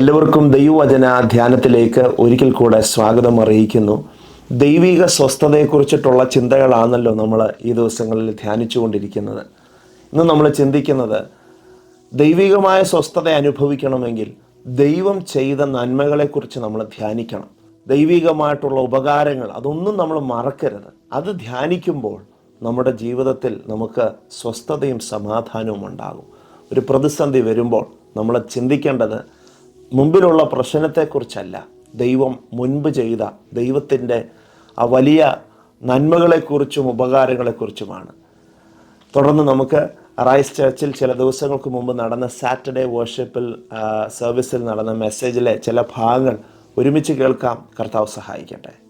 എല്ലാവർക്കും ദൈവവചന ധ്യാനത്തിലേക്ക് ഒരിക്കൽ കൂടെ സ്വാഗതം അറിയിക്കുന്നു. ദൈവിക സ്വസ്ഥതയെക്കുറിച്ചിട്ടുള്ള ചിന്തകളാണല്ലോ നമ്മൾ ഈ ദിവസങ്ങളിൽ ധ്യാനിച്ചുകൊണ്ടിരിക്കുന്നത്. ഇന്ന് നമ്മൾ ചിന്തിക്കുന്നത് ദൈവികമായ സ്വസ്ഥത അനുഭവിക്കണമെങ്കിൽ ദൈവം ചെയ്ത നന്മകളെക്കുറിച്ച് നമ്മൾ ധ്യാനിക്കണം. ദൈവികമായിട്ടുള്ള ഉപകാരങ്ങൾ അതൊന്നും നമ്മൾ മറക്കരുത്. അത് ധ്യാനിക്കുമ്പോൾ നമ്മുടെ ജീവിതത്തിൽ നമുക്ക് സ്വസ്ഥതയും സമാധാനവും ഉണ്ടാകും. ഒരു പ്രതിസന്ധി വരുമ്പോൾ നമ്മൾ ചിന്തിക്കേണ്ടത് മുമ്പിലുള്ള പ്രശ്നത്തെക്കുറിച്ചല്ല. ദൈവം മുൻപ് ചെയ്ത ദൈവത്തിന്റെ ആ വലിയ നന്മകളെക്കുറിച്ചും ഉപകാരങ്ങളെക്കുറിച്ചുമാണ്. തുടർന്ന് നമുക്ക് റൈസ് ചർച്ചിൽ ചില ദിവസങ്ങൾക്ക് മുമ്പ് നടന്ന സാറ്റർഡേ വർഷിപ്പിൽ സർവീസിൽ നടന്ന മെസ്സേജിലെ ചില ഭാഗങ്ങൾ ഒരുമിച്ച് കേൾക്കാം. കർത്താവ് സഹായിക്കട്ടെ.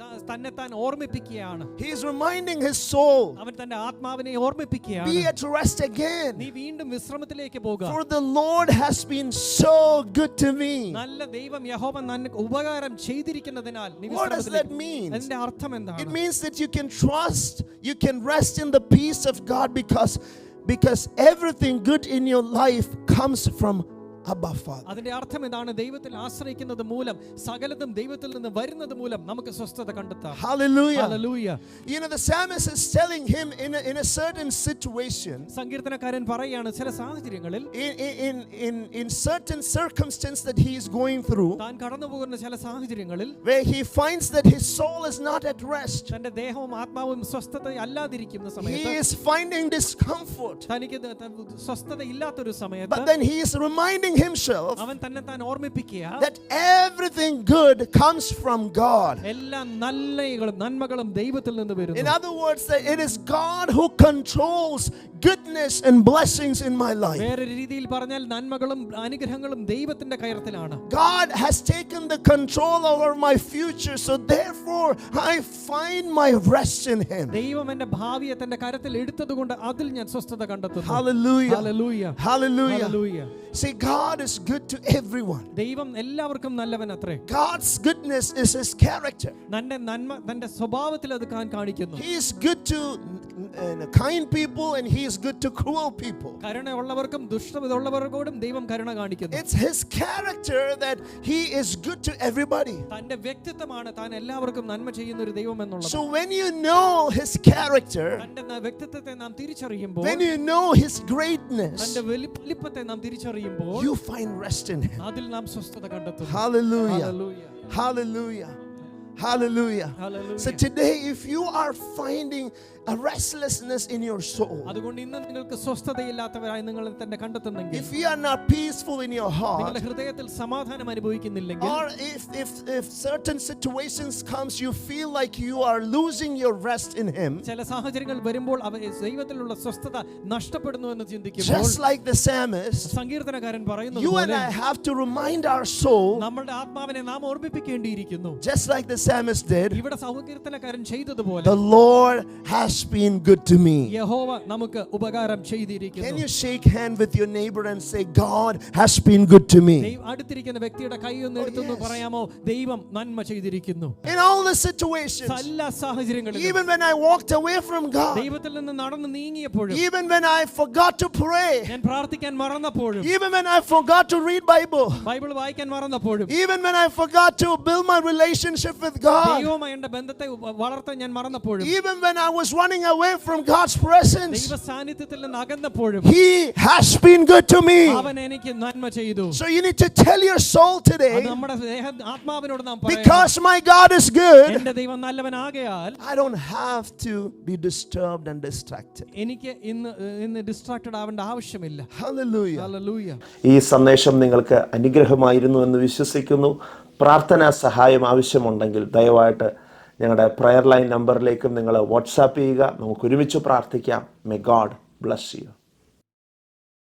ത- തന്നെത്താൻ ഓർമ്മിപ്പിക്കുകയാണ് he is reminding his soul, അവൻ തന്റെ ആത്മാവിനെ ഓർമ്മിപ്പിക്കുകയാണ് Be at rest again, നീ വീണ്ടും വിശ്രമത്തിലേക്ക് പോകുക for the Lord has been so good to me. നല്ല ദൈവം യഹോവ നിനക്ക് ഉപകാരം ചെയ്തിരിക്കുന്നതിനാൽ നീ What does that വിശ്രമത്തിലേക്ക് mean? അതിന്റെ അർത്ഥം It എന്താണ് means that you can trust, you can rest in the peace of God because because everything good in your life comes from Abba Father. അതിന്റെ അർത്ഥം എന്താണ് ദൈവത്തിൽ ആശ്രയിക്കുന്നത് മൂലം സകലതും ദൈവത്തിൽ നിന്ന് വരുന്നത് മൂലം നമുക്ക് സ്വസ്ഥത കണ്ടെത്താം Hallelujah. Hallelujah. You know, the psalmist is telling him in a, in a certain situation, സങ്കീർത്തനക്കാരൻ പറയാണ് ചില സാഹചര്യങ്ങളിൽ in, in, in, in certain circumstance that he is going through, താൻ കടന്നു പോകുന്ന ചില സാഹചര്യങ്ങളിൽ where he finds that his soul is not at rest. തന്റെ ദേഹവും ആത്മാവും സ്വസ്ഥത അല്ലാതിരിക്കുന്ന He സമയത്ത് is finding discomfort. തനിക്ക് ത- ത- സ്വസ്ഥത ഇല്ലാത്തൊരു But സമയത്ത് then he is reminding himself that everything good comes from God. In other words, that it is God who controls goodness and blessings in my life. God has taken the control over my future, so therefore I find my rest in Him. Hallelujah. Hallelujah. Hallelujah. Hallelujah. See, God is good to everyone. ദൈവം എല്ലാവർക്കും നല്ലവൻ അത്രേ God's goodness is His character. തന്റെ നന്മ തന്റെ സ്വഭാവത്തിൽ അത് can കാണിക്കുന്നു He is good to uh, kind people and He is good to cruel people. കരുണയുള്ളവർക്കും ദുഷ്ടമുള്ളവർക്കോടും ദൈവം കരുണ കാണിക്കുന്നു It's His character that He is good to everybody. തന്റെ വ്യക്തിത്വമാണ് താൻ എല്ലാവർക്കും നന്മ ചെയ്യുന്ന ഒരു ദൈവം എന്നുള്ളത് So when you know His character, തന്റെ ന- വ്യക്തിത്വത്തെ നാം തിരിച്ചറിയുമ്പോൾ when you know His greatness, തന്റെ വലി- വലിപ്പത്തെ നാം തിരിച്ചറിയുമ്പോൾ you find rest in Him. Hallelujah. Hallelujah. Hallelujah. Hallelujah. Hallelujah. So today, if you are finding a restlessness in your soul, അതുകൊണ്ട് ഇന്ന് നിങ്ങൾക്ക് സ്വസ്ഥതയില്ലാത്തവരായി നിങ്ങൾ തന്നെ കണ്ടെത്തുന്നെങ്കിൽ if you are not peaceful in your heart, നിങ്ങളുടെ ഹൃദയത്തിൽ സമാധാനം അനുഭവിക്കുന്നില്ലെങ്കിൽ or if, if, if certain situations comes, you feel like you are losing your rest in Him, ചില സാഹചര്യങ്ങൾ വരുമ്പോൾ അവർ ദൈവത്തിലുള്ള സ്വസ്ഥത നഷ്ടപ്പെടുന്നു എന്ന് ചിന്തിക്കുമ്പോൾ just like the psalmist, സങ്കീർത്തനക്കാരൻ പറയുന്നത് you and പോലെ I have to remind our soul, നമ്മളുടെ ആത്മാവിനെ നാം ഓർമ്മിപ്പിക്കേണ്ടിയിരിക്കുന്നു just like the psalmist did, ഇവിടെ സങ്കീർത്തനക്കാരൻ ചെയ്തതുപോലെ the Lord has been good to me. യഹോവ നമുക്ക് ഉപകാരം Can ചെയ്തിരിക്കുന്നു you shake hand with your neighbor and say, God has been good to me? ദൈവം അടുത്തിരിക്കുന്ന വ്യക്തിയുടെ കൈ ഒന്ന് എടുത്തൊന്ന് yes. പറയാമോ ദൈവം നന്മ ചെയ്തിരിക്കുന്നു In all the situations, എല്ലാ സാഹചര്യങ്ങളിലും even when I walked away from God, ദൈവത്തിൽ നിന്ന് നടന്ന് നീങ്ങിയപ്പോഴും even when I forgot to pray, ഞാൻ പ്രാർത്ഥിക്കാൻ മറന്നപ്പോഴും even when I forgot to read Bible, Bible വായിക്കാൻ മറന്നപ്പോഴും even when I forgot to build my relationship with God, ദൈവവുമായി എന്റെ ബന്ധത്തെ വ- വളർത്താൻ ഞാൻ മറന്നപ്പോഴും even when I was running away from God's presence, He has been good to me. So you need to tell your soul today, because my God is good, I don't have to be disturbed and distracted. Hallelujah. ഈ സന്ദേശം നിങ്ങൾക്ക് അനുഗ്രഹമായിരുന്നു എന്ന് വിശ്വസിക്കുന്നു പ്രാർത്ഥനാ സഹായം ആവശ്യമുണ്ടെങ്കിൽ ദയവായിട്ട് ഞങ്ങളുടെ പ്രയർ ലൈൻ നമ്പറിലേക്കും നിങ്ങൾ വാട്സാപ്പ് ചെയ്യുക. നമുക്ക് ഒരുമിച്ച് പ്രാർത്ഥിക്കാം. മെ ഗാഡ് ബ്ലസ് യു